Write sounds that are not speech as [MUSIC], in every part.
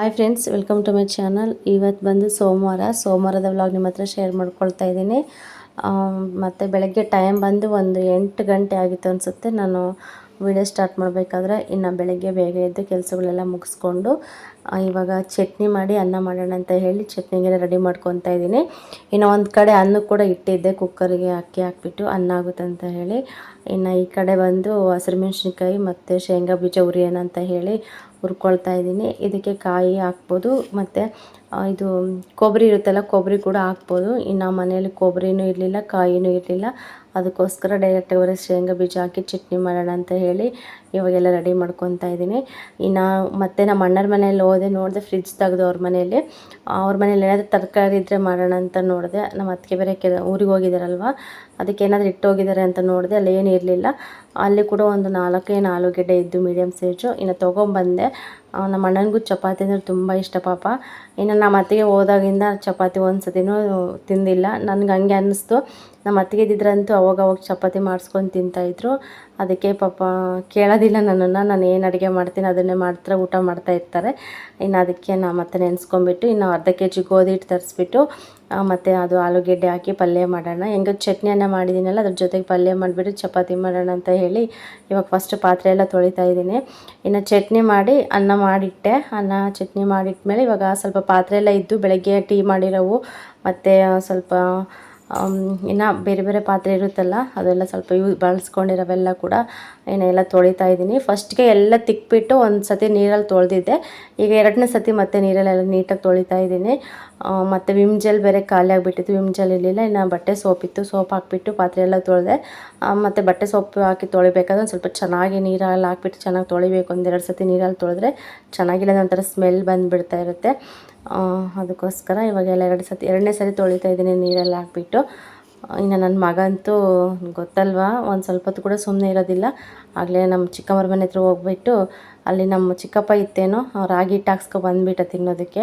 Hi friends welcome to my channel ಇವತ್ತು ಬಂದು ಸೋಮವಾರ. ಸೋಮವಾರದ ವ್ಲಾಗ್ ನಿಮ್ಮ ಹತ್ರ ಶೇರ್ ಮಾಡ್ಕೊಳ್ತಾ ಇದ್ದೀನಿ. ಮತ್ತು ಬೆಳಗ್ಗೆ ಟೈಮ್ ಬಂದು ಒಂದು ಎಂಟು ಗಂಟೆ ಆಗಿತ್ತು ಅನಿಸುತ್ತೆ. ನಾನು ವಿಡಿಯೋ ಸ್ಟಾರ್ಟ್ ಮಾಡಬೇಕಾದ್ರೆ ಇನ್ನು ಬೆಳಗ್ಗೆ ಬೇಗ ಎದ್ದು ಕೆಲಸಗಳೆಲ್ಲ ಮುಗಿಸ್ಕೊಂಡು ಇವಾಗ ಚಟ್ನಿ ಮಾಡಿ ಅನ್ನ ಮಾಡೋಣ ಅಂತ ಹೇಳಿ ಚಟ್ನಿಗೆಲ್ಲ ರೆಡಿ ಮಾಡ್ಕೊತಾ ಇದ್ದೀನಿ. ಇನ್ನು ಒಂದು ಕಡೆ ಅನ್ನ ಕೂಡ ಇಟ್ಟಿದ್ದೆ, ಕುಕ್ಕರಿಗೆ ಅಕ್ಕಿ ಹಾಕ್ಬಿಟ್ಟು ಅನ್ನ ಆಗುತ್ತೆ ಅಂತ ಹೇಳಿ. ಇನ್ನು ಈ ಕಡೆ ಬಂದು ಹಸಿರು ಮೆಣಸಿನ್ಕಾಯಿ ಮತ್ತು ಶೇಂಗಾ ಬೀಜ ಉರಿಯೋಣ ಅಂತ ಹೇಳಿ ಹುರ್ಕೊಳ್ತಾ ಇದ್ದೀನಿ. ಇದಕ್ಕೆ ಕಾಯಿ ಹಾಕ್ಬೋದು, ಮತ್ತು ಇದು ಕೊಬ್ಬರಿ ಇರುತ್ತಲ್ಲ, ಕೊಬ್ಬರಿ ಕೂಡ ಹಾಕ್ಬೋದು. ಇನ್ನು ಮನೆಯಲ್ಲಿ ಕೊಬ್ಬರಿನೂ ಇರಲಿಲ್ಲ, ಕಾಯಿನೂ ಇರಲಿಲ್ಲ. ಅದಕ್ಕೋಸ್ಕರ ಡೈರೆಕ್ಟ್ ಅವರೇ ಶೇಂಗಾ ಬೀಜ ಹಾಕಿ ಚಟ್ನಿ ಮಾಡೋಣ ಅಂತ ಹೇಳಿ ಇವಾಗೆಲ್ಲ ರೆಡಿ ಮಾಡ್ಕೊತಾ ಇದ್ದೀನಿ. ಇನ್ನು ಮತ್ತೆ ನಮ್ಮ ಅಣ್ಣರ ಮನೆಯಲ್ಲಿ ಹೋದೆ, ನೋಡಿದೆ ಫ್ರಿಜ್ ತೆಗೆದು ಅವ್ರ ಮನೆಯಲ್ಲಿ. ಅವ್ರ ಮನೇಲಿ ಏನಾದರೂ ತರಕಾರಿ ಇದ್ದರೆ ಮಾಡೋಣ ಅಂತ ನೋಡಿದೆ. ನಮ್ಮ ಅತ್ತಿಗೆ ಬೇರೆ ಕೆಲ, ಊರಿಗೆ ಹೋಗಿದ್ದಾರಲ್ವ ಅದಕ್ಕೆ ಏನಾದರೂ ಇಟ್ಟು ಹೋಗಿದ್ದಾರೆ ಅಂತ ನೋಡಿದೆ. ಅಲ್ಲಿ ಏನು ಇರಲಿಲ್ಲ. ಅಲ್ಲಿ ಕೂಡ ಒಂದು ನಾಲ್ಕೇ ಆಲೂಗೆಡ್ಡೆ ಇದ್ದು ಮೀಡಿಯಮ್ ಸೈಜು ಇನ್ನು ತೊಗೊಂಬಂದೆ. ನಮ್ಮ ಅಣ್ಣನಿಗೂ ಚಪಾತಿ ಅಂದರೆ ತುಂಬ ಇಷ್ಟ ಪಾಪ. ಇನ್ನು ನಮ್ಮ ಅತ್ತಿಗೆ ಹೋದಾಗಿಂದ ಚಪಾತಿ ಒಂದು ಸತಿನೂ ತಿಂದಿಲ್ಲ. ನನಗೆ ಹಂಗೆ ಅನ್ನಿಸ್ತು. ನಮ್ಮ ಅತ್ತಿಗೆ ಇದ್ದಿದ್ರಂತೂ ಅವಾಗ ಅವಾಗ ಚಪಾತಿ ಮಾಡಿಸ್ಕೊಂಡು ತಿಂತಾಯಿದ್ರು ಅದಕ್ಕೆ ಪಾಪ ಕೇಳೋದಿಲ್ಲ ನನ್ನನ್ನು, ನಾನು ಏನು ಅಡುಗೆ ಮಾಡ್ತೀನಿ ಅದನ್ನೇ ಮಾಡ್ತಾರೆ ಊಟ ಮಾಡ್ತಾ ಇರ್ತಾರೆ. ಇನ್ನು ಅದಕ್ಕೆ ನಾ ಮತ್ತೆ ನೆನೆಸ್ಕೊಂಬಿಟ್ಟು ಇನ್ನು ಅರ್ಧ ಕೆ ಜಿ ಗೋಧಿ ಹಿಟ್ಟು ತರಿಸ್ಬಿಟ್ಟು ಮತ್ತು ಅದು ಆಲೂಗೆಡ್ಡೆ ಹಾಕಿ ಪಲ್ಯ ಮಾಡೋಣ. ಹೆಂಗೋ ಚಟ್ನಿಯನ್ನು ಮಾಡಿದ್ದೀನಲ್ಲ ಅದ್ರ ಜೊತೆಗೆ ಪಲ್ಯ ಮಾಡಿಬಿಟ್ಟು ಚಪಾತಿ ಮಾಡೋಣ ಅಂತ ಹೇಳಿ ಇವಾಗ ಫಸ್ಟ್ ಪಾತ್ರೆ ಎಲ್ಲ ತೊಳಿತಾ ಇದ್ದೀನಿ. ಇನ್ನು ಚಟ್ನಿ ಮಾಡಿ ಅನ್ನ ಮಾಡಿಟ್ಟೆ. ಅನ್ನ ಚಟ್ನಿ ಮಾಡಿಟ್ಮೇಲೆ ಇವಾಗ ಸ್ವಲ್ಪ ಪಾತ್ರೆ ಎಲ್ಲ ಇದ್ದು ಬೆಳಗ್ಗೆ ಟೀ ಮಾಡಿರೋವು, ಮತ್ತು ಸ್ವಲ್ಪ ಇನ್ನು ಬೇರೆ ಬೇರೆ ಪಾತ್ರೆ ಇರುತ್ತಲ್ಲ, ಅದೆಲ್ಲ ಸ್ವಲ್ಪ ಯೂಸ್ ಬಳಸ್ಕೊಂಡಿರೋವೆಲ್ಲ ಕೂಡ ಏನೆಲ್ಲ ತೊಳಿತಾ ಇದ್ದೀನಿ. ಫಸ್ಟ್ಗೆ ಎಲ್ಲ ತಿಕ್ಬಿಟ್ಟು ಒಂದು ಸತಿ ನೀರಲ್ಲಿ ತೊಳೆದಿದ್ದೆ. ಈಗ ಎರಡನೇ ಸತಿ ಮತ್ತೆ ನೀರಲ್ಲೆಲ್ಲ ನೀಟಾಗಿ ತೊಳಿತಾ ಇದ್ದೀನಿ. ಮತ್ತು ವಿಮ್ ಜೆಲ್ ಬೇರೆ ಖಾಲಿ ಆಗಿಬಿಟ್ಟಿತ್ತು. ವಿಮ್ ಜೆಲ್ ಇರಲಿಲ್ಲ, ಇನ್ನು ಬಟ್ಟೆ ಸೋಪ್ ಇತ್ತು ಸೋಪ್ ಹಾಕಿಬಿಟ್ಟು ಪಾತ್ರೆ ಎಲ್ಲ ತೊಳೆದೆ ಮತ್ತು ಬಟ್ಟೆ ಸೋಪ್ ಹಾಕಿ ತೊಳಿಬೇಕಾದ್ರೆ ಸ್ವಲ್ಪ ಚೆನ್ನಾಗಿ ನೀರಲ್ಲಿ ಹಾಕ್ಬಿಟ್ಟು ಚೆನ್ನಾಗಿ ತೊಳಿಬೇಕು. ಒಂದೆರಡು ಸತಿ ನೀರಲ್ಲಿ ತೊಳೆದ್ರೆ ಚೆನ್ನಾಗಿಲ್ಲ, ಒಂಥರ ಸ್ಮೆಲ್ ಬಂದುಬಿಡ್ತಾ ಇರುತ್ತೆ. ಅದಕ್ಕೋಸ್ಕರ ಇವಾಗೆಲ್ಲ ಎರಡು ಸತಿ, ಎರಡನೇ ಸರಿ ತೊಳಿತಾ ಇದ್ದೀನಿ ನೀರಲ್ಲಿ ಹಾಕ್ಬಿಟ್ಟು. ಇನ್ನು ನನ್ನ ಮಗ ಅಂತೂ ಗೊತ್ತಲ್ವಾ? ಒಂದು ಸ್ವಲ್ಪ ಹೊತ್ತು ಕೂಡ ಸುಮ್ಮನೆ ಇರೋದಿಲ್ಲ. ಆಗಲೇ ನಮ್ಮ ಚಿಕ್ಕಮ್ಮರ ಮನೆ ಹತ್ರ ಹೋಗ್ಬಿಟ್ಟು ಅಲ್ಲಿ ನಮ್ಮ ಚಿಕ್ಕಪ್ಪ ಇತ್ತೇನೋ ರಾಗಿ ಹಿಟ್ಟು ಬಂದುಬಿಟ್ಟ ತಿನ್ನೋದಕ್ಕೆ.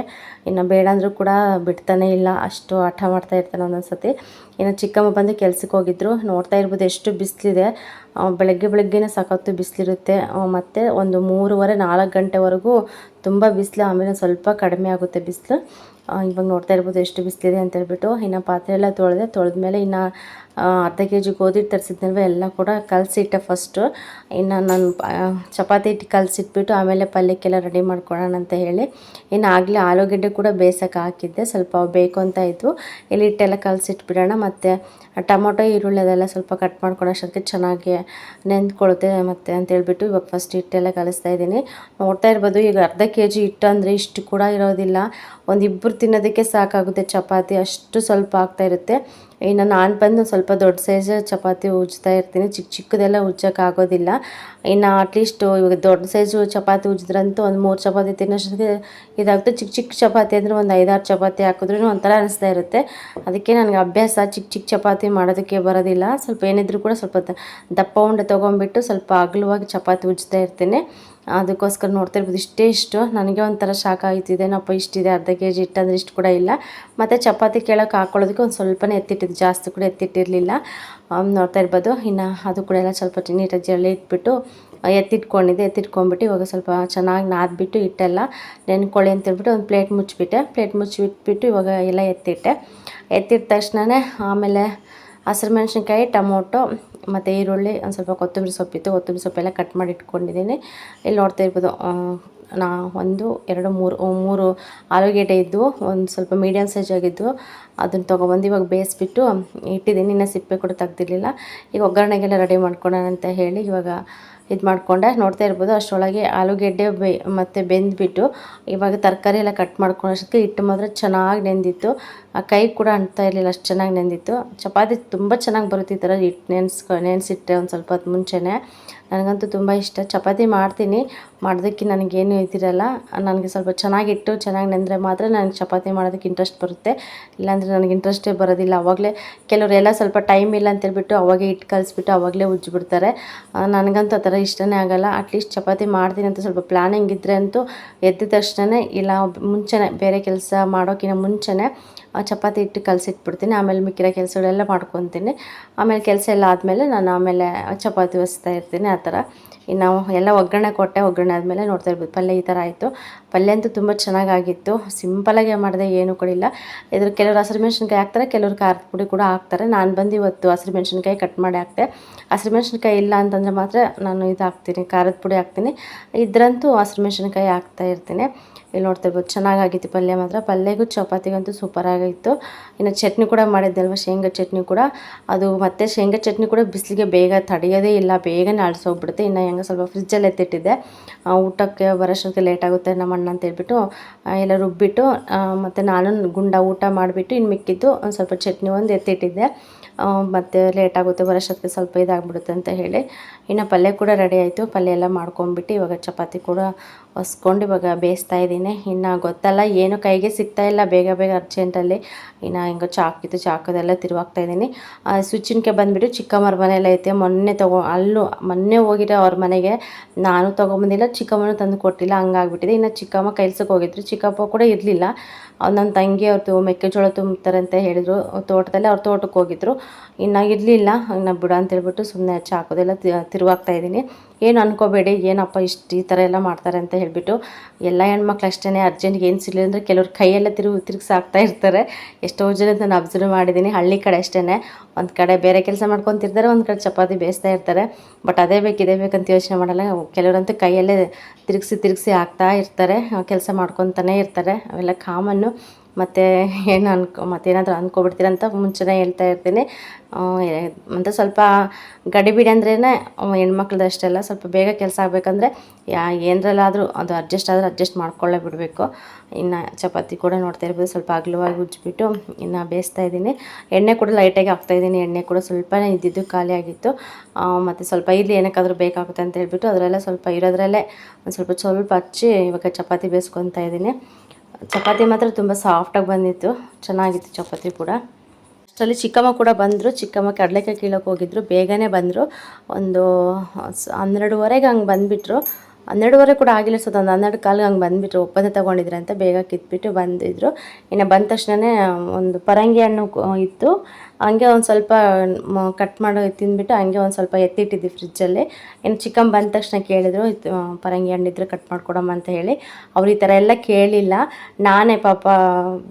ಇನ್ನು ಬೇಡ ಅಂದರೂ ಕೂಡ ಬಿಡ್ತಾನೆ ಇಲ್ಲ, ಅಷ್ಟು ಹಠ ಮಾಡ್ತಾ ಇರ್ತಾನೆ ಒಂದೊಂದು ಸತಿ ಇನ್ನು ಚಿಕ್ಕಮ್ಮ ಬಂದು ಕೆಲ್ಸಕ್ಕೆ ಹೋಗಿದ್ರು. ನೋಡ್ತಾ ಇರ್ಬೋದು ಎಷ್ಟು ಬಿಸಿಲಿದೆ. ಬೆಳಗ್ಗೆ ಬೆಳಗ್ಗೆನೇ ಸಾಕತ್ತು ಬಿಸಿಲಿರುತ್ತೆ. ಮತ್ತು ಒಂದು ಮೂರುವರೆ ನಾಲ್ಕು ಗಂಟೆವರೆಗೂ ತುಂಬ ಬಿಸಿಲು, ಆಮೇಲೆ ಸ್ವಲ್ಪ ಕಡಿಮೆ ಆಗುತ್ತೆ ಬಿಸಿಲು. ಇವಾಗ ನೋಡ್ತಾ ಇರ್ಬೋದು ಎಷ್ಟು ಬಿಸಿಲಿದೆ ಅಂತ ಹೇಳ್ಬಿಟ್ಟು. ಇನ್ನು ಪಾತ್ರೆ ಎಲ್ಲ ತೊಳೆದೆ. ತೊಳೆದ್ಮೇಲೆ ಇನ್ನು ಆ, ಅರ್ಧ ಕೆ ಜಿ ಗೋಧಿ ತರಿಸಿದ್ನಲ್ವ ಎಲ್ಲ ಕೂಡ ಕಲಸಿಟ್ಟೆ ಫಸ್ಟು ಇನ್ನು ನಾನು ಚಪಾತಿ ಹಿಟ್ಟು ಕಲಸಿಟ್ಬಿಟ್ಟು ಆಮೇಲೆ ಪಲ್ಯಕ್ಕೆಲ್ಲ ರೆಡಿ ಮಾಡ್ಕೊಳ್ಳೋಣ ಅಂತ ಹೇಳಿ. ಇನ್ನು ಆಗಲೇ ಆಲೂಗಡ್ಡೆ ಕೂಡ ಬೇಯಿಸೋಕೆ ಹಾಕಿದ್ದೆ, ಸ್ವಲ್ಪ ಬೇಕು ಅಂತ ಇದ್ವು. ಇಲ್ಲಿ ಹಿಟ್ಟೆಲ್ಲ ಕಲಸಿಟ್ಬಿಡೋಣ, ಮತ್ತು ಟೊಮೊಟೊ, ಈರುಳ್ಳಿ ಅದೆಲ್ಲ ಸ್ವಲ್ಪ ಕಟ್ ಮಾಡ್ಕೊಳ್ಳೋಷ್ಟೊತ್ತಿಗೆ ಚೆನ್ನಾಗಿ ನೆಂದ್ಕೊಳುತ್ತೆ ಮತ್ತು ಅಂತ ಹೇಳ್ಬಿಟ್ಟು ಇವಾಗ ಫಸ್ಟ್ ಹಿಟ್ಟೆಲ್ಲ ಕಲಿಸ್ತಾ ಇದ್ದೀನಿ. ನೋಡ್ತಾ ಇರ್ಬೋದು, ಈಗ ಅರ್ಧ ಕೆ ಜಿ ಹಿಟ್ಟು ಅಂದರೆ ಇಷ್ಟು ಕೂಡ ಇರೋದಿಲ್ಲ. ಒಂದಿಬ್ಬರು ತಿನ್ನೋದಕ್ಕೆ ಸಾಕಾಗುತ್ತೆ, ಚಪಾತಿ ಅಷ್ಟು ಸ್ವಲ್ಪ ಆಗ್ತಾ ಇರುತ್ತೆ. ಇನ್ನು ನಾನು ಬಂದು ಸ್ವಲ್ಪ ದೊಡ್ಡ ಸೈಜ್ ಚಪಾತಿ ಉಜ್ತಾ ಇರ್ತೀನಿ. ಚಿಕ್ಕ ಚಿಕ್ಕದೆಲ್ಲ ಉಜ್ಜೋಕ್ಕಾಗೋದಿಲ್ಲ ಇನ್ನು ಅಟ್ಲೀಸ್ಟ್ ಇವಾಗ ದೊಡ್ಡ ಸೈಜು ಚಪಾತಿ ಉಜ್ಜಿದ್ರಂತೂ ಒಂದು ಮೂರು ಚಪಾತಿ ತಿನ್ನೋಷ್ಟೊತ್ತಿಗೆ ಇದಾಗುತ್ತೆ ಚಿಕ್ಕ ಚಿಕ್ಕ ಚಪಾತಿ ಅಂದರೆ ಒಂದು ಐದಾರು ಚಪಾತಿ ಹಾಕಿದ್ರೂ ಒಂಥರ ಅನಿಸ್ತಾ ಇರುತ್ತೆ. ಅದಕ್ಕೆ ನನಗೆ ಅಭ್ಯಾಸ ಚಿಕ್ಕ ಚಿಕ್ಕ ಚಪಾತಿ ಮಾಡೋದಕ್ಕೆ ಬರೋದಿಲ್ಲ. ಸ್ವಲ್ಪ ಏನಿದ್ರು ಕೂಡ ಸ್ವಲ್ಪ ದಪ್ಪ ಉಂಡೆ ತೊಗೊಂಬಿಟ್ಟು ಸ್ವಲ್ಪ ಅಗಲವಾಗಿ ಚಪಾತಿ ಉಜ್ತಾ ಇರ್ತೀನಿ. ಅದಕ್ಕೋಸ್ಕರ ನೋಡ್ತಾ ಇರ್ಬೋದು. ಇಷ್ಟೇ ಇಷ್ಟು. ನನಗೆ ಒಂಥರ ಶಾಖ ಆಯ್ತಿದೆ ನಪ್ಪ ಇಷ್ಟಿದೆ, ಅರ್ಧ ಕೆ ಜಿ ಇಟ್ಟಂದ್ರೆ ಇಷ್ಟು ಕೂಡ ಇಲ್ಲ. ಮತ್ತು ಚಪಾತಿ ಕೇಳೋಕೆ ಹಾಕೊಳ್ಳೋದಕ್ಕೆ ಒಂದು ಸ್ವಲ್ಪನೇ ಎತ್ತಿಟ್ಟಿದ್ದು. ಜಾಸ್ತಿ ಕೂಡ ಎತ್ತಿಟ್ಟಿರಲಿಲ್ಲ. ನೋಡ್ತಾ ಇರ್ಬೋದು. ಇನ್ನು ಅದು ಕೂಡ ಎಲ್ಲ ಸ್ವಲ್ಪ ನೀಟಾಗಿ ಜಳ್ಳಿ ಇಟ್ಬಿಟ್ಟು ಎತ್ತಿಟ್ಕೊಂಡಿದ್ದೆ. ಎತ್ತಿಟ್ಕೊಂಡ್ಬಿಟ್ಟು ಇವಾಗ ಸ್ವಲ್ಪ ಚೆನ್ನಾಗಿ ನಾದ್ಬಿಟ್ಟು ಹಿಟ್ಟೆಲ್ಲ ನೆನ್ಕೊಳ್ಳಿ ಅಂತ ಹೇಳ್ಬಿಟ್ಟು ಒಂದು ಪ್ಲೇಟ್ ಮುಚ್ಚಿಬಿಟ್ಟೆ. ಪ್ಲೇಟ್ ಮುಚ್ಚಿಬಿಟ್ಬಿಟ್ಟು ಇವಾಗ ಎಲ್ಲ ಎತ್ತಿಟ್ಟೆ. ಎತ್ತಿಟ್ಟ ತಕ್ಷಣವೇ ಆಮೇಲೆ ಹಸಿರು ಮೆಣಸಿನ್ಕಾಯಿ, ಟೊಮೊಟೊ ಮತ್ತು ಈರುಳ್ಳಿ ಒಂದು ಸ್ವಲ್ಪ ಕೊತ್ತಂಬರಿ ಸೊಪ್ಪಿತ್ತು ಕೊತ್ತಂಬರಿ ಸೊಪ್ಪೆಲ್ಲ ಕಟ್ ಮಾಡಿ ಇಟ್ಕೊಂಡಿದ್ದೀನಿ. ಇಲ್ಲಿ ನೋಡ್ತಾ ಇರ್ಬೋದು ನಾ ಒಂದು, ಎರಡು, ಮೂರು ಮೂರು ಆಲೂಗೆಡ್ಡೆ ಇದ್ದು ಒಂದು ಸ್ವಲ್ಪ ಮೀಡಿಯಮ್ ಸೈಜ್ ಆಗಿದ್ದು ಅದನ್ನು ತೊಗೊಬಂದು ಇವಾಗ ಬೇಯಿಸ್ಬಿಟ್ಟು ಇಟ್ಟಿದ್ದೀನಿ. ಇನ್ನೂ ಸಿಪ್ಪೆ ಕೂಡ ತೆಗ್ದಿರಲಿಲ್ಲ. ಈಗ ಒಗ್ಗರಣೆಗೆಲ್ಲ ರೆಡಿ ಮಾಡ್ಕೊಳ್ಳೋಣ ಅಂತ ಹೇಳಿ ಇವಾಗ ಇದು ಮಾಡಿಕೊಂಡೆ. ನೋಡ್ತಾ ಇರ್ಬೋದು, ಅಷ್ಟರೊಳಗೆ ಆಲೂಗೆಡ್ಡೆ ಬೆ, ಮತ್ತು ಬೆಂದ್ಬಿಟ್ಟು, ಇವಾಗ ತರಕಾರಿ ಎಲ್ಲ ಕಟ್ ಮಾಡ್ಕೊಳ್ಳೋಷ್ಟಕ್ಕೆ ಹಿಟ್ಟು ಮಾತ್ರ ಚೆನ್ನಾಗಿ ನೆಂದಿತ್ತು. ಆ ಕೈ ಕೂಡ ಅಂಟ್ತಾ ಇರಲಿಲ್ಲ, ಅಷ್ಟು ಚೆನ್ನಾಗಿ ನೆಂದಿತ್ತು. ಚಪಾತಿ ತುಂಬ ಚೆನ್ನಾಗಿ ಬರುತ್ತೆ ಈ ಥರ ಹಿಟ್ಟು ನೆನೆಸ್ಕೊ, ನೆನೆಸಿಟ್ಟೆ ಒಂದು ಸ್ವಲ್ಪ ಹೊತ್ತು ಮುಂಚೆನೇ. ನನಗಂತೂ ತುಂಬ ಇಷ್ಟ. ಚಪಾತಿ ಮಾಡ್ತೀನಿ. ಮಾಡೋದಕ್ಕೆ ನನಗೇನು ಇದಿರಲ್ಲ ನನಗೆ ಸ್ವಲ್ಪ ಚೆನ್ನಾಗಿಟ್ಟು ಚೆನ್ನಾಗಿ ನೆಂದರೆ ಮಾತ್ರ ನನಗೆ ಚಪಾತಿ ಮಾಡೋದಕ್ಕೆ ಇಂಟ್ರೆಸ್ಟ್ ಬರುತ್ತೆ. ಇಲ್ಲಾಂದರೆ ನನಗೆ ಇಂಟ್ರೆಸ್ಟೇ ಬರೋದಿಲ್ಲ. ಅವಾಗಲೇ ಕೆಲವರೆಲ್ಲ ಸ್ವಲ್ಪ ಟೈಮ್ ಇಲ್ಲ ಅಂತೇಳ್ಬಿಟ್ಟು ಅವಾಗೆ ಇಟ್ಟು ಕಲಿಸ್ಬಿಟ್ಟು ಅವಾಗಲೇ ಉಜ್ಜಿಬಿಡ್ತಾರೆ. ನನಗಂತೂ ಆ ಥರ ಇಷ್ಟನೇ ಆಗಲ್ಲ. ಅಟ್ಲೀಸ್ಟ್ ಚಪಾತಿ ಮಾಡ್ತೀನಿ ಅಂತ ಸ್ವಲ್ಪ ಪ್ಲ್ಯಾನಿಂಗ್ ಇದ್ದರೆ ಅಂತೂ ಎದ್ದ ತಕ್ಷಣವೇ ಇಲ್ಲ, ಮುಂಚೆನೇ ಬೇರೆ ಕೆಲಸ ಮಾಡೋಕ್ಕಿಂತ ಮುಂಚೆನೇ ಚಪಾತಿ ಹಿಟ್ಟು ಕಲಸಿಟ್ಬಿಡ್ತೀನಿ. ಆಮೇಲೆ ಮಿಕ್ಕಿರೋ ಕೆಲಸಗಳೆಲ್ಲ ಮಾಡ್ಕೊತೀನಿ. ಆಮೇಲೆ ಕೆಲಸ ಎಲ್ಲ ಆದಮೇಲೆ ನಾನು ಆಮೇಲೆ ಚಪಾತಿ ಒಸ್ತಾ ಇರ್ತೀನಿ ಆ ಥರ. ಇನ್ನು ನಾವು ಎಲ್ಲ ಒಗ್ಗರಣೆ ಕೊಟ್ಟೆ, ಒಗ್ಗರಣೆ ಆದಮೇಲೆ ನೋಡ್ತಾ ಇರ್ಬೋದು. ಪಲ್ಯ ಈ ಥರ ಆಯಿತು. ಪಲ್ಯ ಅಂತೂ ತುಂಬ ಚೆನ್ನಾಗಾಗಿತ್ತು. ಸಿಂಪಲಾಗೆ ಮಾಡಿದೆ, ಏನು ಇಲ್ಲ ಇದ್ರ ಕೆಲವರು ಹಸಿರು ಮೆಣಸಿನ್ಕಾಯಿ ಹಾಕ್ತಾರೆ, ಕೆಲವರು ಖಾರದ ಪುಡಿ ಕೂಡ ಹಾಕ್ತಾರೆ. ನಾನು ಬಂದು ಇವತ್ತು ಹಸಿರು ಮೆಣಸಿನ್ಕಾಯಿ ಕಟ್ ಮಾಡಿ ಹಾಕ್ತೆ ಹಸಿರು ಮೆಣಸಿನ್ಕಾಯಿ ಇಲ್ಲ ಅಂತಂದರೆ ಮಾತ್ರ ನಾನು ಇದು ಹಾಕ್ತೀನಿ, ಖಾರದ ಪುಡಿ ಹಾಕ್ತೀನಿ. ಇದ್ರಂತೂ ಹಸಿರು ಮೆಣಸಿನ್ಕಾಯಿ ಹಾಕ್ತಾ ಇರ್ತೀನಿ. ಇಲ್ಲಿ ನೋಡ್ತಾ ಇರ್ಬೋದು, ಚೆನ್ನಾಗಾಗಿತ್ತು ಪಲ್ಯ ಮಾತ್ರ. ಪಲ್ಯಗೂ ಚಪಾತಿಗಂತೂ ಸೂಪರ್ ಆಗಿತ್ತು ಇನ್ನು ಚಟ್ನಿ ಕೂಡ ಮಾಡಿದ್ದೆ ಅಲ್ವಾ ಶೇಂಗಾ ಚಟ್ನಿ ಕೂಡ. ಅದು ಮತ್ತೆ ಶೇಂಗಾ ಚಟ್ನಿ ಕೂಡ ಬಿಸಿಲಿಗೆ ಬೇಗ ತಡೆಯೋದೇ ಇಲ್ಲ, ಬೇಗನೆ ಅಳಿಸೋಗ್ಬಿಡುತ್ತೆ. ಇನ್ನು ಹೆಂಗೆ ಸ್ವಲ್ಪ ಫ್ರಿಜ್ಜಲ್ಲಿ ಎತ್ತಿಟ್ಟಿದ್ದೆ. ಊಟಕ್ಕೆ ಬರೋಷ್ಟೊತ್ತಿಗೆ ಲೇಟ್ ಆಗುತ್ತೆ ನಮ್ಮ ಅಣ್ಣ ಅಂತ ಹೇಳ್ಬಿಟ್ಟು ಎಲ್ಲ ರುಬ್ಬಿಟ್ಟು ಮತ್ತು ನಾನು ಗುಂಡ ಊಟ ಮಾಡಿಬಿಟ್ಟು ಇನ್ನು ಮಿಕ್ಕಿದ್ದು ಒಂದು ಸ್ವಲ್ಪ ಚಟ್ನಿ ಒಂದು ಎತ್ತಿಟ್ಟಿದ್ದೆ. ಮತ್ತು ಮತ್ತೆ ಲೇಟ್ ಆಗುತ್ತೆ, ಬರೋಷ್ಟೊತ್ತಿಗೆ ಸ್ವಲ್ಪ ಇದಾಗ್ಬಿಡುತ್ತೆ ಅಂತ ಹೇಳಿ. ಇನ್ನು ಪಲ್ಯ ಕೂಡ ರೆಡಿ ಆಯಿತು. ಪಲ್ಯ ಎಲ್ಲ ಮಾಡ್ಕೊಂಬಿಟ್ಟು ಇವಾಗ ಚಪಾತಿ ಕೂಡ ಹೊಸ್ಕೊಂಡು ಇವಾಗ ಬೇಯಿಸ್ತಾ ಇದ್ದೀನಿ. ಇನ್ನು ಗೊತ್ತಲ್ಲ, ಏನು ಕೈಗೆ ಸಿಗ್ತಾ ಇಲ್ಲ. ಬೇಗ ಬೇಗ ಅರ್ಜೆಂಟಲ್ಲಿ ಇನ್ನು ಹಿಂಗೆ ಚಾಕಿತ್ತು ಚಾಕದೆಲ್ಲ ತಿರುವಾಗ್ತಾ ಇದ್ದೀನಿ. ಸುಚಿನ್ಕೆ ಬಂದುಬಿಟ್ಟು ಚಿಕ್ಕಮ್ಮರ ಮನೆಯಲ್ಲ ಐತೆ. ಮೊನ್ನೆ ತಗೋ, ಅಲ್ಲೂ ಮೊನ್ನೆ ಹೋಗಿರೋ ಅವ್ರ ಮನೆಗೆ ನಾನು ತೊಗೊಂಬಂದಿಲ್ಲ, ಚಿಕ್ಕಮ್ಮನೂ ತಂದು ಕೊಟ್ಟಿಲ್ಲ, ಹಂಗಾಗ್ಬಿಟ್ಟಿದೆ. ಇನ್ನು ಚಿಕ್ಕಮ್ಮ ಕೆಲ್ಸಕ್ಕೆ ಹೋಗಿದ್ರು. ಚಿಕ್ಕಪ್ಪ ಕೂಡ ಇರಲಿಲ್ಲ. ನನ್ನ ತಂಗಿ ಅವ್ರದ್ದು ಮೆಕ್ಕೆಜೋಳ ತುಂಬ್ತಾರೆ ಅಂತ ಹೇಳಿದ್ರು. ತೋಟದಲ್ಲಿ ಅವ್ರ ತೋಟಕ್ಕೆ ಹೋಗಿದ್ರು. ಇನ್ನು ಇರಲಿಲ್ಲ. ಇನ್ನು ಬಿಡು ಅಂತ ಹೇಳ್ಬಿಟ್ಟು ಸುಮ್ಮನೆ ಚಾಕೋದೆಲ್ಲ ತಿರುವಾಗ್ತಾ ಇದ್ದೀನಿ. ಏನು ಅನ್ಕೋಬೇಡಿ. ಏನಪ್ಪ ಇಷ್ಟು ಈ ಥರ ಎಲ್ಲ ಮಾಡ್ತಾರೆ ಅಂತ ಹೇಳಿಬಿಟ್ಟು, ಎಲ್ಲ ಹೆಣ್ಮಕ್ಳು ಅಷ್ಟೇ ಅರ್ಜೆಂಟ್ಗೆ ಏನು ಸಿಗಲಿಲ್ಲ ಅಂದರೆ ಕೆಲವ್ರು ಕೈಯೆಲ್ಲ ತಿರುಗಿ ತಿರುಗಿಸಿ ಹಾಕ್ತಾ ಇರ್ತಾರೆ. ಎಷ್ಟೋ ಜನ ನಾನು ಅಬ್ಸರ್ವ್ ಮಾಡಿದ್ದೀನಿ, ಹಳ್ಳಿ ಕಡೆ ಅಷ್ಟೇ ಒಂದು ಕಡೆ ಬೇರೆ ಕೆಲಸ ಮಾಡ್ಕೊತಿರ್ತಾರೆ, ಒಂದು ಕಡೆ ಚಪಾತಿ ಬೇಯಿಸ್ತಾ ಇರ್ತಾರೆ. ಬಟ್ ಅದೇ ಬೇಕು, ಇದೇ ಬೇಕಂತ ಯೋಚನೆ ಮಾಡಲ್ಲ. ಕೆಲವರಂತೂ ಕೈಯಲ್ಲೇ ತಿರುಗಿಸಿ ತಿರುಗಿಸಿ ಹಾಕ್ತಾ ಇರ್ತಾರೆ ಕೆಲಸ ಮಾಡ್ಕೊತಾನೆ ಇರ್ತಾರೆ. ಅವೆಲ್ಲ ಕಾಮನ್ನು ಮತ್ತು ಏನು ಅನ್ಕೊ ಮತ್ತೇನಾದರೂ ಅಂದ್ಕೊಬಿಡ್ತೀರ ಅಂತ ಮುಂಚೆನೇ ಹೇಳ್ತಾ ಇರ್ತೀನಿ. ಮತ್ತು ಸ್ವಲ್ಪ ಗಡಿಬಿಡಿ ಅಂದ್ರೇ ಹೆಣ್ಮಕ್ಳದ್ದು ಅಷ್ಟೆಲ್ಲ ಸ್ವಲ್ಪ ಬೇಗ ಕೆಲಸ ಆಗಬೇಕಂದ್ರೆ ಯಾ ಏನರಲ್ಲಾದರೂ ಅದು ಅಡ್ಜಸ್ಟ್ ಆದರೆ ಅಡ್ಜಸ್ಟ್ ಮಾಡ್ಕೊಳ್ಳೇ ಬಿಡಬೇಕು. ಇನ್ನು ಚಪಾತಿ ಕೂಡ ನೋಡ್ತಾ ಇರ್ಬೋದು, ಸ್ವಲ್ಪ ಅಗಲವಾಗಿ ಉಜ್ಜಿಬಿಟ್ಟು ಇನ್ನು ಬೇಯಿಸ್ತಾ ಇದ್ದೀನಿ. ಎಣ್ಣೆ ಕೂಡ ಲೈಟಾಗಿ ಹಾಕ್ತಾಯಿದ್ದೀನಿ ಎಣ್ಣೆ ಕೂಡ ಸ್ವಲ್ಪನೇ ಇದ್ದಿದ್ದು ಖಾಲಿ ಆಗಿತ್ತು. ಮತ್ತು ಸ್ವಲ್ಪ ಇಲ್ಲಿ ಏನಕ್ಕಾದರೂ ಬೇಕಾಗುತ್ತೆ ಅಂತ ಹೇಳ್ಬಿಟ್ಟು ಅದರಲ್ಲೇ ಸ್ವಲ್ಪ ಇರೋದ್ರಲ್ಲೇ ಒಂದು ಸ್ವಲ್ಪ ಸ್ವಲ್ಪ ಹಚ್ಚಿ ಇವಾಗ ಚಪಾತಿ ಬೇಯಿಸ್ಕೊತಾ ಇದ್ದೀನಿ. ಚಪಾತಿ ಮಾತ್ರ ತುಂಬ ಸಾಫ್ಟಾಗಿ ಬಂದಿತ್ತು. ಚೆನ್ನಾಗಿತ್ತು ಚಪಾತಿ ಕೂಡ. ಅಷ್ಟರಲ್ಲಿ ಚಿಕ್ಕಮ್ಮ ಕೂಡ ಬಂದರು. ಚಿಕ್ಕಮ್ಮ ಕಡಲೆಕಾಯಿ ಕೀಳೋಕೆ ಹೋಗಿದ್ರು. ಬೇಗನೆ ಬಂದರು. ಒಂದು ಹನ್ನೆರಡುವರೆಗೆ ಹಂಗೆ ಬಂದುಬಿಟ್ರು. ಹನ್ನೆರಡುವರೆ ಕೂಡ ಆಗಿಲ್ಲ ಸೊ ಒಂದು ಹನ್ನೆರಡು ಕಾಲು ಹಂಗೆ ಬಂದುಬಿಟ್ರು. ಒಪ್ಪಂದ ತೊಗೊಂಡಿದ್ರೆ ಅಂತ ಬೇಗ ಕಿತ್ಬಿಟ್ಟು ಬಂದಿದ್ರು. ಇನ್ನು ಬಂದ ತಕ್ಷಣವೇ ಒಂದು ಪರಂಗಿ ಹಣ್ಣು ಇತ್ತು. ಹಂಗೆ ಒಂದು ಸ್ವಲ್ಪ ಕಟ್ ಮಾಡಿ ತಿಂದ್ಬಿಟ್ಟು ಹಂಗೆ ಒಂದು ಸ್ವಲ್ಪ ಎತ್ತಿಟ್ಟಿದ್ವಿ ಫ್ರಿಜ್ಜಲ್ಲಿ ಇನ್ನು ಚಿಕನ್ ಬಂದ ತಕ್ಷಣ ಕೇಳಿದ್ರು ಪರಂಗಿ ಹಣ್ಣಿದ್ರೆ ಕಟ್ ಮಾಡ್ಕೊಡಮ್ಮ ಅಂತ ಹೇಳಿ. ಅವ್ರು ಈ ಥರ ಎಲ್ಲ ಕೇಳಿಲ್ಲ. ನಾನೇ ಪಾಪ,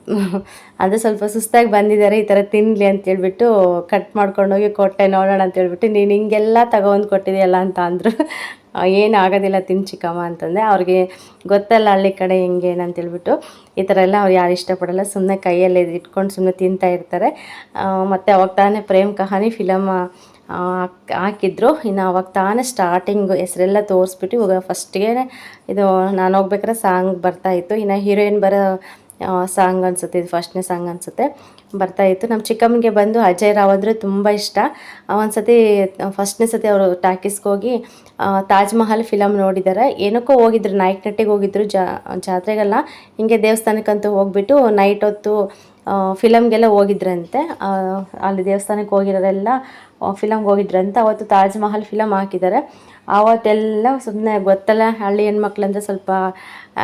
[LAUGHS] ಅಂದರೆ ಸ್ವಲ್ಪ ಸುಸ್ತಾಗಿ ಬಂದಿದ್ದಾರೆ, ಈ ಥರ ತಿನ್ನಲಿ ಅಂತೇಳ್ಬಿಟ್ಟು ಕಟ್ ಮಾಡ್ಕೊಂಡೋಗಿ ಕೊಟ್ಟೆ ನೋಡೋಣ ಅಂತ ಹೇಳ್ಬಿಟ್ಟು ನೀನು ಹಿಂಗೆಲ್ಲ ತಗೊಂಡು ಕೊಟ್ಟಿದೆಯಲ್ಲ ಅಂತ ಅಂದರು. ಏನು ಆಗೋದಿಲ್ಲ ತಿನ್ನು ಚಿಕ್ಕಮ್ಮ ಅಂತಂದೆ. ಅವ್ರಿಗೆ ಗೊತ್ತಲ್ಲ ಹಳ್ಳಿ ಕಡೆ ಹೆಂಗೆ ಏನಂತೇಳ್ಬಿಟ್ಟು ಈ ಥರ ಎಲ್ಲ ಅವ್ರು ಯಾರು ಇಷ್ಟಪಡಲ್ಲ. ಸುಮ್ಮನೆ ಕೈಯಲ್ಲಿ ಇಟ್ಕೊಂಡು ಸುಮ್ಮನೆ ತಿಂತಾ ಇರ್ತಾರೆ. ಮತ್ತು ಅವಾಗ ತಾನೇ ಪ್ರೇಮ್ ಕಹಾನಿ ಫಿಲಮ್ ಹಾಕಿದ್ರು. ಇನ್ನು ಅವಾಗ ತಾನೇ ಸ್ಟಾರ್ಟಿಂಗ್ ಹೆಸರೆಲ್ಲ ತೋರಿಸ್ಬಿಟ್ಟು ಇವಾಗ ಫಸ್ಟ್ಗೆ ಇದು ನಾನು ಹೋಗ್ಬೇಕಾದ್ರೆ ಸಾಂಗ್ ಬರ್ತಾ ಇತ್ತು. ಇನ್ನು ಹೀರೋಯಿನ್ ಬರೋ ಸಾಂಗ್ ಅನಿಸುತ್ತೆ, ಇದು ಫಸ್ಟ್ನೇ ಸಾಂಗ್ ಅನಿಸುತ್ತೆ. ಬರ್ತಾ ಇತ್ತು. ನಮ್ಮ ಚಿಕ್ಕಮ್ಮಗೆ ಬಂದು ಅಜಯ್ ರಾವ್ ಅಂದರೆ ತುಂಬ ಇಷ್ಟ. ಒಂದು ಸತಿ ಫಸ್ಟ್ನೇ ಸತಿ ಅವರು ಟಾಕೀಸ್ಗೆ ಹೋಗಿ ತಾಜ್ ಮಹಲ್ ಫಿಲಮ್ ನೋಡಿದ್ದಾರೆ ಏನಕ್ಕೋ ಹೋಗಿದ್ರು ನೈಟ್ ನಟ್ಟಿಗೆ ಹೋಗಿದ್ರು ಜಾ ಜಾತ್ರೆಗೆಲ್ಲ ಹಿಂಗೆ ದೇವಸ್ಥಾನಕ್ಕಂತೂ ಹೋಗ್ಬಿಟ್ಟು ನೈಟ್ ಹೊತ್ತು ಫಿಲಮ್ಗೆಲ್ಲ ಹೋಗಿದ್ರಂತೆ. ಅಲ್ಲಿ ದೇವಸ್ಥಾನಕ್ಕೆ ಹೋಗಿರೋರೆಲ್ಲ ಫಿಲಮ್ಗೆ ಹೋಗಿದ್ರಂತೆ. ಅವತ್ತು ತಾಜ್ ಮಹಲ್ ಫಿಲಮ್ ಹಾಕಿದ್ದಾರೆ ಆವತ್ತೆಲ್ಲ ಸುಮ್ಮನೆ ಗೊತ್ತಲ್ಲ ಹಳ್ಳಿ ಹೆಣ್ಮಕ್ಳಂದ್ರೆ ಸ್ವಲ್ಪ ಆ,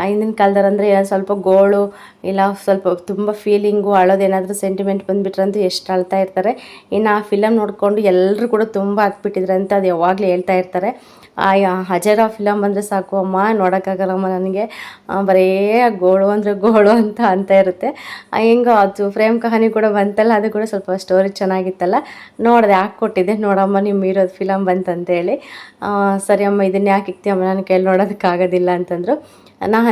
ಹಿಂದಿನ ಕಾಲದವ್ರು ಅಂದರೆ ಸ್ವಲ್ಪ ಗೋಳು, ಇಲ್ಲ ಸ್ವಲ್ಪ ತುಂಬ ಫೀಲಿಂಗು ಅಳೋದೇನಾದರೂ ಸೆಂಟಿಮೆಂಟ್ ಬಂದುಬಿಟ್ರಂತೂ ಎಷ್ಟು ಅಳ್ತಾ ಇರ್ತಾರೆ. ಇನ್ನು ಆ ಫಿಲಮ್ ನೋಡಿಕೊಂಡು ಎಲ್ಲರೂ ಕೂಡ ತುಂಬ ಹತ್ಬಿಟ್ಟಿದ್ರಂತ ಅದು ಯಾವಾಗಲೂ ಹೇಳ್ತಾ ಇರ್ತಾರೆ. ಆ ಯಾ- ಹಜಾರ ಫಿಲಮ್ ಅಂದರೆ ಸಾಕು ಅಮ್ಮ, ನೋಡೋಕ್ಕಾಗಲ್ಲಮ್ಮ ನನಗೆ. ಬರೇ ಗೋಳು ಅಂದರೆ ಗೋಳು ಅಂತ ಅಂತ ಇರುತ್ತೆ. ಹೆಂಗೋ ಅದು ಫ್ರೇಮ್ ಕಹಾನಿ ಕೂಡ ಬಂತಲ್ಲ, ಅದು ಕೂಡ ಸ್ವಲ್ಪ ಸ್ಟೋರಿ ಚೆನ್ನಾಗಿತ್ತಲ್ಲ. ನೋಡಿದೆ, ಹಾಕ್ಕೊಟ್ಟಿದ್ದೆ. ನೋಡಮ್ಮ, ನಿಮ್ಮ ಇರೋದು ಫಿಲಮ್ ಬಂತಂತೇಳಿ. ಸರಿ ಅಮ್ಮ, ಇದನ್ನ ಯಾಕೆ ಇಕ್ತೀಯಮ್ಮ ನಾನು ಕೈಲಿ ನೋಡೋದಕ್ಕಾಗೋದಿಲ್ಲ ಅಂತಂದರು.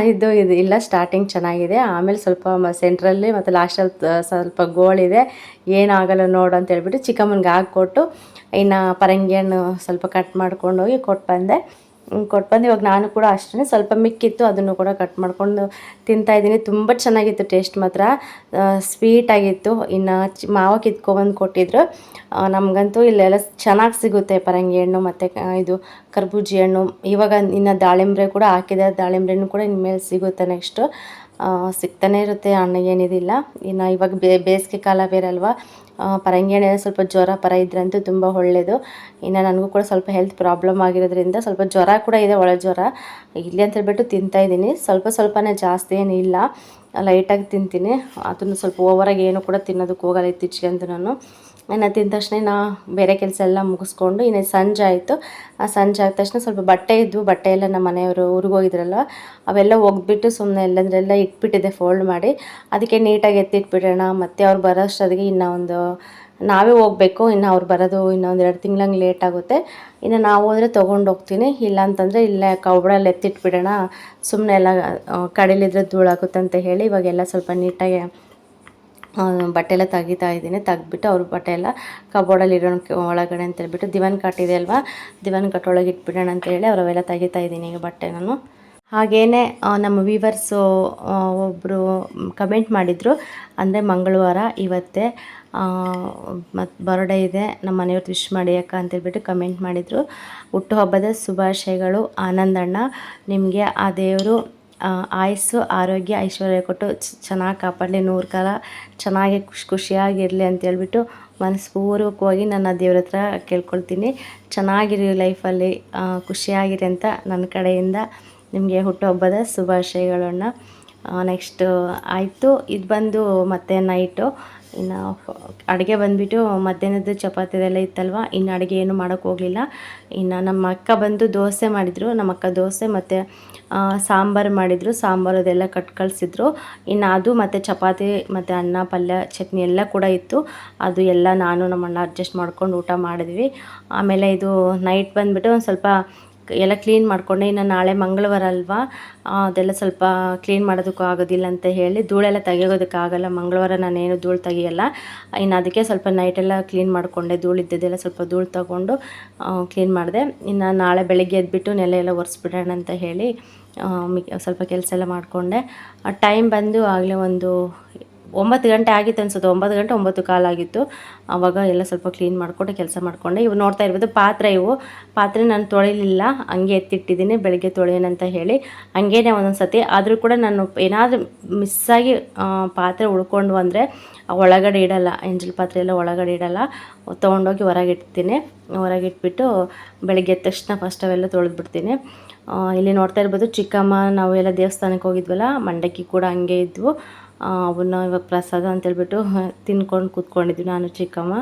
ಇದು ಇದು ಇಲ್ಲ ಸ್ಟಾರ್ಟಿಂಗ್ ಚೆನ್ನಾಗಿದೆ. ಆಮೇಲೆ ಸ್ವಲ್ಪ ಸೆಂಟ್ರಲ್ಲಿ ಮತ್ತು ಲಾಸ್ಟಲ್ಲಿ ಸ್ವಲ್ಪ ಗೋಳಿದೆ. ಏನಾಗಲ್ಲ ನೋಡು ಅಂತ ಹೇಳ್ಬಿಟ್ಟು ಚಿಕ್ಕಮ್ಮನಿಗೆ ಹಾಕ್ಕೊಟ್ಟು, ಇನ್ನು ಪರಂಗಿ ಹಣ್ಣು ಸ್ವಲ್ಪ ಕಟ್ ಮಾಡ್ಕೊಂಡು ಹೋಗಿ ಕೊಟ್ಟು ಬಂದೆ. ಕೊಟ್ಟು ಬಂದು ಇವಾಗ ನಾನು ಕೂಡ ಅಷ್ಟೇ ಸ್ವಲ್ಪ ಮಿಕ್ಕಿತ್ತು, ಅದನ್ನು ಕೂಡ ಕಟ್ ಮಾಡ್ಕೊಂಡು ತಿಂತಾ ಇದ್ದೀನಿ. ತುಂಬ ಚೆನ್ನಾಗಿತ್ತು ಟೇಸ್ಟ್ ಮಾತ್ರ. ಸ್ವೀಟಾಗಿತ್ತು ಇನ್ನು ಮಾವ ಕಿತ್ಕೊಬಂದು ಕೊಟ್ಟಿದ್ರು. ನಮಗಂತೂ ಇಲ್ಲೆಲ್ಲ ಚೆನ್ನಾಗಿ ಸಿಗುತ್ತೆ ಪರಂಗಿ ಹಣ್ಣು ಮತ್ತು ಇದು ಕರ್ಬೂಜಿ ಹಣ್ಣು. ಇವಾಗ ಇನ್ನು ದಾಳಿಂಬೆ ಕೂಡ ಹಾಕಿದೆ. ದಾಳಿಂಬ್ರೆನೂ ಕೂಡ ಇನ್ಮೇಲೆ ಸಿಗುತ್ತೆ ನೆಕ್ಸ್ಟು ಸಿಗ್ತಾನೆ ಇರುತ್ತೆ ಹಣ್ಣು ಏನಿದಿಲ್ಲ. ಇನ್ನು ಇವಾಗ ಬೇಸಿಗೆ ಕಾಲ ಬೇರೆ ಅಲ್ವಾ ಪರಂಗಿ ಹಣ್ಣು ಸ್ವಲ್ಪ ಜ್ವರ ಪರ ಇದ್ರಂತೂ ತುಂಬ ಒಳ್ಳೆಯದು ಇನ್ನು ನನಗೂ ಕೂಡ ಸ್ವಲ್ಪ ಹೆಲ್ತ್ ಪ್ರಾಬ್ಲಮ್ ಆಗಿರೋದ್ರಿಂದ ಸ್ವಲ್ಪ ಜ್ವರ ಕೂಡ ಇದೆ ಒಳ ಜ್ವರ. ಇಲ್ಲಿ ಅಂತ ಹೇಳ್ಬಿಟ್ಟು ತಿಂತಾ ಇದ್ದೀನಿ. ಸ್ವಲ್ಪ ಸ್ವಲ್ಪನೇ ಜಾಸ್ತಿ ಏನಿಲ್ಲ ಲೈಟಾಗಿ ತಿಂತೀನಿ. ಅದನ್ನು ಸ್ವಲ್ಪ ಓವರಾಗಿ ಏನು ಕೂಡ ತಿನ್ನೋದಕ್ಕೆ ಹೋಗಲ್ಲ ಇತ್ತೀಚೆಗೆ ಅಂತ ನಾನು ಇನ್ನು ತಿಂದ ತಕ್ಷಣ ನಾ ಬೇರೆ ಕೆಲಸ ಎಲ್ಲ ಮುಗಿಸ್ಕೊಂಡು ಇನ್ನು ಸಂಜೆ ಆಯಿತು. ಆ ಸಂಜೆ ಆದ ತಕ್ಷಣ ಸ್ವಲ್ಪ ಬಟ್ಟೆ ಇದ್ವು. ಬಟ್ಟೆ ಎಲ್ಲ ನಮ್ಮ ಮನೆಯವರು ಊರಿಗೆ ಹೋಗಿದ್ರಲ್ಲ ಅವೆಲ್ಲ ಒಗ್ಬಿಟ್ಟು ಸುಮ್ಮನೆ ಎಲ್ಲಂದ್ರೆಲ್ಲ ಇಟ್ಬಿಟ್ಟಿದೆ ಫೋಲ್ಡ್ ಮಾಡಿ. ಅದಕ್ಕೆ ನೀಟಾಗಿ ಎತ್ತಿಟ್ಬಿಡೋಣ. ಮತ್ತು ಅವ್ರು ಬರೋ ಅಷ್ಟೊತ್ತಿಗೆ ಇನ್ನೂ ಒಂದು ನಾವೇ ಹೋಗಬೇಕು. ಇನ್ನು ಅವ್ರು ಬರೋದು ಇನ್ನೂ ಒಂದು ಎರಡು ತಿಂಗ್ಳಂಗೆ ಲೇಟ್ ಆಗುತ್ತೆ. ಇನ್ನು ನಾವು ಹೋದರೆ ತೊಗೊಂಡು ಹೋಗ್ತೀನಿ. ಇಲ್ಲ ಅಂತಂದರೆ ಇಲ್ಲೇ ಕವಡಲ್ಲಿ ಎತ್ತಿಟ್ಬಿಡೋಣ. ಸುಮ್ಮನೆ ಎಲ್ಲ ಕಡಲಿದ್ರೆ ಧೂಳಾಗುತ್ತೆ ಅಂತ ಹೇಳಿ ಇವಾಗೆಲ್ಲ ಸ್ವಲ್ಪ ನೀಟಾಗಿ ಬಟ್ಟೆ ಎಲ್ಲ ತೆಗಿತಾ ಇದ್ದೀನಿ. ತೆಗ್ದ್ಬಿಟ್ಟು ಅವ್ರ ಬಟ್ಟೆ ಎಲ್ಲ ಕಬೋರ್ಡಲ್ಲಿ ಇಡೋಣ ಒಳಗಡೆ ಅಂತ ಹೇಳ್ಬಿಟ್ಟು ದಿವಾನ್ ಕಟ್ಟಿದೆ ಅಲ್ವಾ? ದಿವಾನ್ ಕಟ್ಟೊಳಗೆ ಇಟ್ಬಿಡೋಣ ಅಂತ ಹೇಳಿ ಅವರವೆಲ್ಲ ತೆಗಿತಾ ಇದ್ದೀನಿ ಈಗ ಬಟ್ಟೆ ನಾನು ಹಾಗೇ ನಮ್ಮ ವೀವರ್ಸು ಒಬ್ಬರು ಕಮೆಂಟ್ ಮಾಡಿದರು. ಅಂದರೆ ಮಂಗಳವಾರ, ಇವತ್ತೇ ಮತ್ತು ಬರ್ಡೇ ಇದೆ. ನಮ್ಮ ಮನೆಯವ್ರದ್ದು ವಿಶ್ ಮಾಡಿ ಅಕ್ಕ ಅಂತೇಳ್ಬಿಟ್ಟು ಕಮೆಂಟ್ ಮಾಡಿದರು. ಹುಟ್ಟುಹಬ್ಬದ ಶುಭಾಶಯಗಳು. ಆನಂದಣ್ಣ ನಿಮಗೆ, ಆ ದೇವರು ಆಯುಸ್ಸು, ಆರೋಗ್ಯ, ಐಶ್ವರ್ಯ ಕೊಟ್ಟು ಚೆನ್ನಾಗಿ ಕಾಪಾಡಲಿ, ನೂರು ಕಾಲ ಚೆನ್ನಾಗಿ ಖುಷಿ, ಖುಷಿಯಾಗಿರಲಿ ಅಂತೇಳ್ಬಿಟ್ಟು ಮನಸ್ಪೂರ್ವಕವಾಗಿ ನನ್ನ ದೇವ್ರ ಹತ್ರ ಕೇಳ್ಕೊಳ್ತೀನಿ. ಚೆನ್ನಾಗಿರಿ ಲೈಫಲ್ಲಿ ಖುಷಿಯಾಗಿರಿ ಅಂತ ನನ್ನ ಕಡೆಯಿಂದ ನಿಮಗೆ ಹುಟ್ಟುಹಬ್ಬದ ಶುಭಾಶಯಗಳನ್ನು ನೆಕ್ಸ್ಟ್ ಆಯಿತು. ಇದು ಬಂದು ಮತ್ತೆ ನೈಟು ಇನ್ನು ಅಡುಗೆ ಬಂದುಬಿಟ್ಟು ಮಧ್ಯಾಹ್ನದ ಚಪಾತಿದೆಲ್ಲ ಇತ್ತಲ್ವ? ಇನ್ನು ಅಡುಗೆ ಏನು ಮಾಡೋಕ್ಕೆ ಹೋಗಲಿಲ್ಲ. ಇನ್ನು ನಮ್ಮ ಅಕ್ಕ ಬಂದು ದೋಸೆ ಮಾಡಿದರು. ನಮ್ಮ ಅಕ್ಕ ದೋಸೆ ಮತ್ತು ಸಾಂಬಾರು ಮಾಡಿದರು. ಸಾಂಬಾರು ಅದೆಲ್ಲ ಕಟ್ ಕಳಿಸಿದ್ರು. ಇನ್ನು ಅದು ಮತ್ತು ಚಪಾತಿ ಮತ್ತು ಅನ್ನ, ಪಲ್ಯ, ಚಟ್ನಿ ಎಲ್ಲ ಕೂಡ ಇತ್ತು. ಅದು ಎಲ್ಲ ನಾನು ನಮ್ಮಣ್ಣ ಅಡ್ಜಸ್ಟ್ ಮಾಡ್ಕೊಂಡು ಊಟ ಮಾಡಿದ್ವಿ. ಆಮೇಲೆ ಇದು ನೈಟ್ ಬಂದುಬಿಟ್ಟು ಒಂದು ಸ್ವಲ್ಪ ಎಲ್ಲ ಕ್ಲೀನ್ ಮಾಡಿಕೊಂಡೆ. ಇನ್ನು ನಾಳೆ ಮಂಗಳವಾರ ಅಲ್ವಾ? ಅದೆಲ್ಲ ಸ್ವಲ್ಪ ಕ್ಲೀನ್ ಮಾಡೋದಕ್ಕೂ ಆಗೋದಿಲ್ಲ ಅಂತ ಹೇಳಿ ಧೂಳೆಲ್ಲ ತೆಗಿಯೋದಕ್ಕಾಗಲ್ಲ ಮಂಗಳವಾರ ನಾನೇನು ಧೂಳು ತೆಗಿಯಲ್ಲ. ಇನ್ನು ಅದಕ್ಕೆ ಸ್ವಲ್ಪ ನೈಟೆಲ್ಲ ಕ್ಲೀನ್ ಮಾಡಿಕೊಂಡೆ. ಧೂಳು ಇದ್ದಿದ್ದೆಲ್ಲ ಸ್ವಲ್ಪ ಧೂಳು ತಗೊಂಡು ಕ್ಲೀನ್ ಮಾಡಿದೆ. ಇನ್ನು ನಾಳೆ ಬೆಳಗ್ಗೆ ಎದ್ಬಿಟ್ಟು ನೆಲೆ ಎಲ್ಲ ಒರೆಸ್ಬಿಡೋಣ ಅಂತ ಹೇಳಿ ಸ್ವಲ್ಪ ಕೆಲಸ ಎಲ್ಲ ಮಾಡಿಕೊಂಡೆ. ಟೈಮ್ ಬಂದು ಆಗಲೇ ಒಂದು ಒಂಬತ್ತು ಗಂಟೆ ಆಗಿತ್ತು ಅನ್ಸುತ್ತೆ. ಒಂಬತ್ತು ಗಂಟೆ ಒಂಬತ್ತು ಕಾಲಾಗಿತ್ತು ಆವಾಗ ಎಲ್ಲ ಸ್ವಲ್ಪ ಕ್ಲೀನ್ ಮಾಡಿಕೊಂಡು ಕೆಲಸ ಮಾಡಿಕೊಂಡೆ. ಇವು ನೋಡ್ತಾ ಇರ್ಬೋದು, ಪಾತ್ರೆ ಇವು. ಪಾತ್ರೆ ನಾನು ತೊಳಿಲಿಲ್ಲ. ಹಂಗೆ ಎತ್ತಿಟ್ಟಿದ್ದೀನಿ, ಬೆಳಗ್ಗೆ ತೊಳೆಯೋಣಂತ ಹೇಳಿ. ಹಂಗೇನೆ ಒಂದೊಂದು ಸತಿ ಆದರೂ ಕೂಡ ನಾನು ಏನಾದರೂ ಮಿಸ್ಸಾಗಿ ಪಾತ್ರೆ ಉಳ್ಕೊಂಡು ಅಂದರೆ ಒಳಗಡೆ ಇಡಲ್ಲ. ಎಂಜಲ್ ಪಾತ್ರೆ ಎಲ್ಲ ಒಳಗಡೆ ಇಡಲ್ಲ. ತೊಗೊಂಡೋಗಿ ಹೊರಗಿಡ್ತೀನಿ ಹೊರಗಿಟ್ಬಿಟ್ಟು ಬೆಳಗ್ಗೆ ಎದ್ದ ತಕ್ಷಣ ಫಸ್ಟ್ ಅವೆಲ್ಲ ತೊಳೆದ್ಬಿಡ್ತೀನಿ. ಇಲ್ಲಿ ನೋಡ್ತಾ ಇರ್ಬೋದು ಚಿಕ್ಕಮ್ಮ ನಾವು ಎಲ್ಲ ದೇವಸ್ಥಾನಕ್ಕೆ ಹೋಗಿದ್ವಲ್ಲ, ಮಂಡಕ್ಕಿ ಕೂಡ ಹಂಗೆ ಇದ್ವು. ಅವನ್ನ ಇವಾಗ ಪ್ರಸಾದ ಅಂತೇಳ್ಬಿಟ್ಟು ತಿನ್ಕೊಂಡು ಕೂತ್ಕೊಂಡಿದ್ವಿ ನಾನು ಚಿಕ್ಕಮ್ಮ.